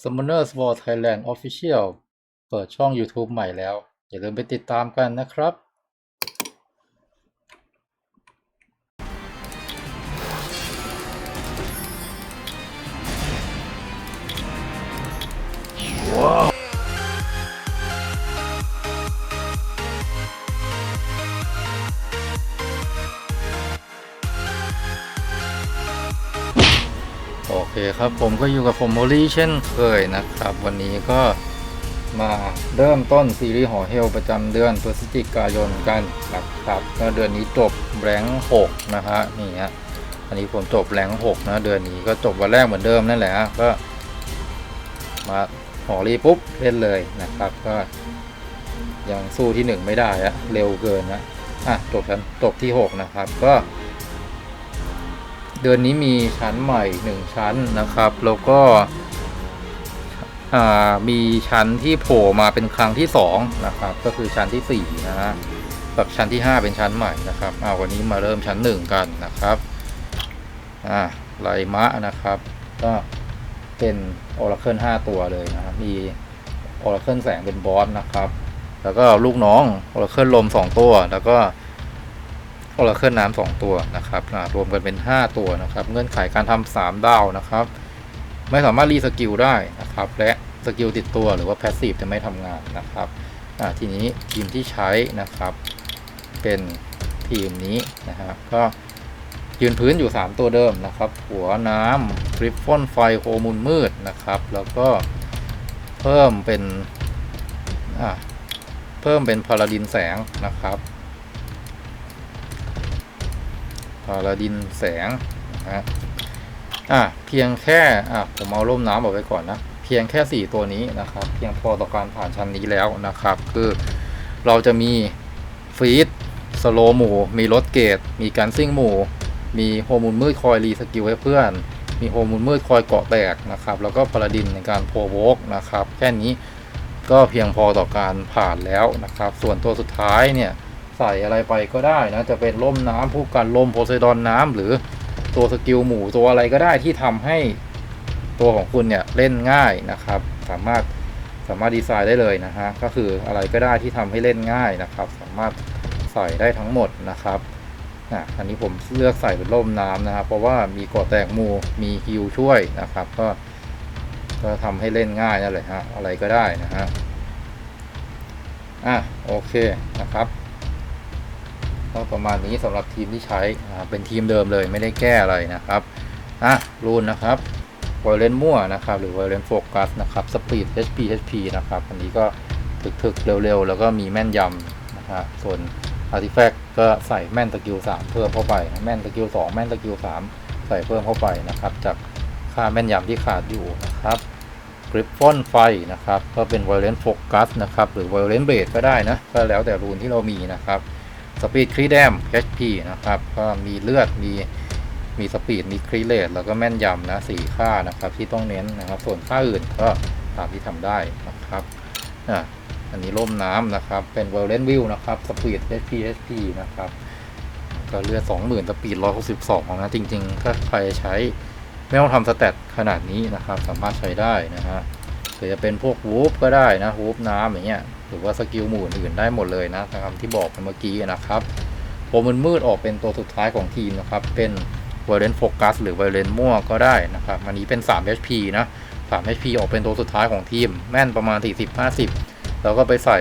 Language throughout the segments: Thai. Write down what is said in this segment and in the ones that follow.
Summoners War Thailand Official เปิดช่อง YouTube ใหม่แล้ว อย่าลืมไปติดตามกันนะครับ ครับผมก็อยู่กับผมโมลี่เช่นเคยนะครับ วันนี้ก็มาเริ่มต้นซีรีส์หอเฮลประจำเดือนพฤศจิกายนกันนะครับก็เดือนนี้จบแรงหกนะฮะนี่ฮะอันนี้ผมจบแรงหกนะเดือนนี้ก็จบวันแรกเหมือนเดิมนั่นแหละก็มาหอรีปุ๊บเล่นเลยนะครับก็ยังสู้ที่หนึ่งไม่ได้อะเร็วเกินนะอะจบชั้นจบที่หกนะครับก็ ดือนนี้มีชั้นใหม่หนึ่งชั้นนะครับ แล้วก็มีชั้นที่โผล่มาเป็นครั้งที่สองนะครับ ก็คือชั้นที่สี่นะฮะกับชั้นที่ห้าเป็นชั้นใหม่นะครับเอาวันนี้มาเริ่มชั้นหนึ่งกันนะครับอ่าไลมะนะครับ ก็เป็นโอราเคิลห้าตัวเลยนะครับมีโอราเคิลแสงเป็นบอสนะครับ แล้วก็ลูกน้องโอราเคิลลมสองตัว แล้วก็ โอราเคิลน้ำสองตัวนะครับรวมกันเป็น 5 ตัวนะครับ เงื่อนไขการทำสามดาวนะครับ ไม่สามารถรีสกิลได้นะครับ และสกิลติดตัวหรือว่าแพสซีฟจะไม่ทำงานนะครับทีนี้ทีมที่ใช้นะครับ เป็นทีมนี้นะครับก็ยืนพื้นอยู่ 3 ตัวเดิมนะครับ หัวน้ำกริฟฟอนไฟโฮมูลมืดนะครับ แล้วก็เพิ่มเป็นเพิ่มเป็นพาราดินแสงนะครับ พาราดินแสงนะฮะอะเพียงแค่อะผมเอาร่มน้ำออกไว้ก่อนนะเพียงแค่ 4 ตัวนี้นะครับ เพียงพอต่อการผ่านชั้นนี้แล้วนะครับ คือเราจะมีฟีดสโลหมู่ มีรถเกต มีการซิ่งหมู่ มีโฮมูลมืดคอยรีสกิลให้เพื่อน มีโฮมูลมืดคอยเกาะแตกนะครับ แล้วก็พาราดินในการโพวกนะครับ แค่นี้ก็เพียงพอต่อการผ่านแล้วนะครับ ส่วนตัวสุดท้ายเนี่ย ใส่อะไรไปก็ได้นะ จะเป็นล่มน้ำผู้กันลมโพไซดอนน้ำหรือตัวสกิลหมู่ตัวอะไรก็ได้ที่ทำให้ตัวของคุณเนี่ยเล่นง่ายนะครับ สามารถสามารถดีไซน์ได้เลยนะฮะก็คืออะไรก็ได้ที่ทำให้เล่นง่ายนะครับ สามารถใส่ได้ทั้งหมดนะครับอะอันนี้ผมเลือกใส่เป็นล่มน้ำนะครับ เพราะว่ามีกอแตกมูมีฮิวช่วยนะครับ ก็ก็ทำให้เล่นง่ายนั่นแหละฮะอะไรก็ได้นะฮะอะโอเคนะครับ ก็ประมาณนี้สำหรับทีมที่ใช้เป็นทีมเดิมเลยไม่ได้แก้อะไรนะครับอะรูนนะครับวอลเลนมั่วนะครับหรือวอลเลนโฟกัสนะครับสปีด HP HP นะครับอันนี้ก็ถึกๆเร็วๆ แล้วก็มีแม่นยำนะฮะส่วนอาร์ติแฟกต์ก็ใส่แม่นสกิล3เพิ่มเข้าไป แม่นสกิล2แม่นสกิล3ใส่เพิ่มเข้าไปนะครับ จากค่าแม่นยำที่ขาดอยู่นะครับกริปฟอนไฟนะครับ ก็เป็น Violent Focus นะครับ หรือ Violent Blade ก็ได้นะ ก็แล้วแต่รูนที่เรามีนะครับ สปีดครีแดม HP นะครับ ก็มีเลือด มี มีสปีด มีครีเลตแล้วก็แม่นยำนะสี่ค่านะครับ ที่ต้องเน้นนะครับ ส่วนค่าอื่นก็ตามที่ทำได้นะครับอะอันนี้ร่มน้ำนะครับ เป็นเวลเลนวิวนะครับสปีด HP HP นะครับ ก็เลือด20,000 สปีด 162 นะ จริง ๆ ถ้าใครใช้ไม่ต้องทำสเตตขนาดนี้นะครับ สามารถใช้ได้นะฮะหรือจะเป็นพวกวูฟก็ได้นะวูฟน้ำอย่างเงี้ย หรือว่าสกิลหมู่อื่นได้หมดเลยนะตามที่บอกไปเมื่อกี้นะครับโปรมันมืดออกเป็นตัวสุดท้ายของทีมนะครับ เป็น v i o l e n t Focus หรือ v i o l e n t มั่วก็ได้นะครับอันนี้เป็น 3 HP นะ 3 HP ออกเป็นตัวสุดท้ายของทีม แม่นประมาณ 40-50 แล้วก็ไปใส่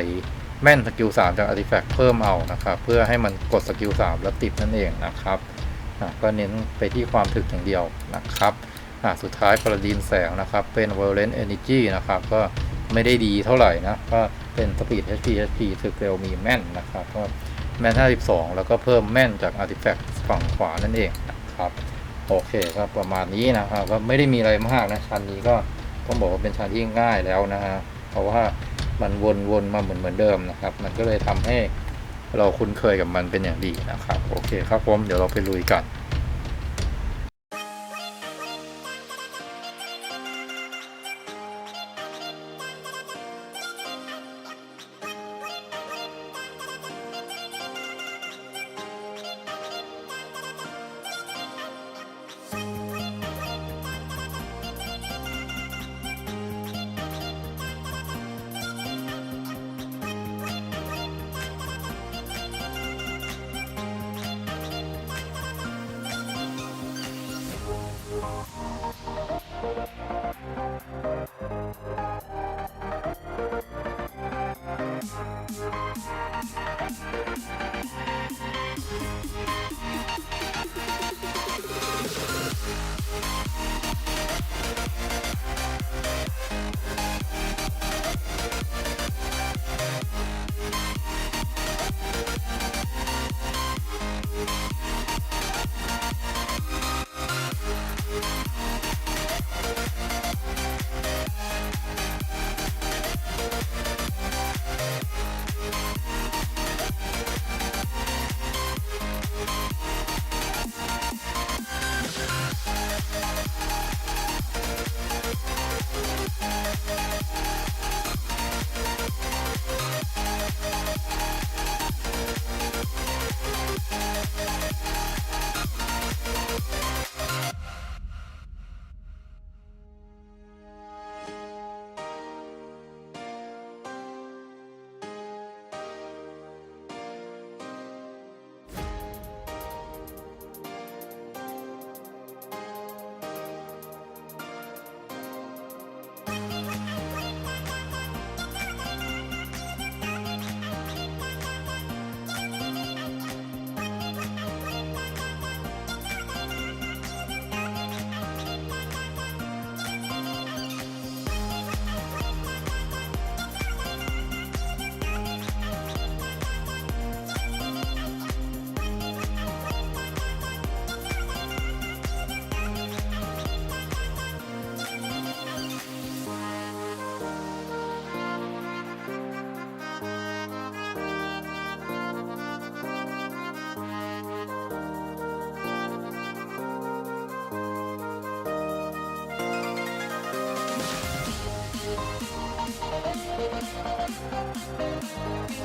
แม่นสกิล3จาก Artifact เพิ่มเอานะครับ เพื่อให้มันกดสกิล3แล้วติดนั่นเองนะครับก็เน้นไปที่ความถึกอย่างเดียวนะครับสุดท้ายพาราดินแสงนะครับ เป็น Violent Energy นะครับ ก็ ไม่ได้ดีเท่าไหร่นะก็เป็น Speed HP HP ถึกเร็วมีแม่นนะครับก็แม่น 52 แล้วก็เพิ่มแม่นจาก Artifact ฝั่งขวานั่นเองนะครับ โอเคครับประมาณนี้นะครับก็ไม่ได้มีอะไรมากนะ ชั้นนี้ก็ต้องบอกว่าเป็นชั้นที่ง่ายแล้วนะฮะเพราะว่ามันวนๆมาเหมือนเหมือนเดิมนะครับ มันก็เลยทำให้เราคุ้นเคยกับมันเป็นอย่างดีนะครับ โอเคครับผมเดี๋ยวเราไปลุยกัน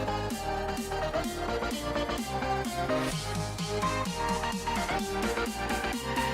Thank you.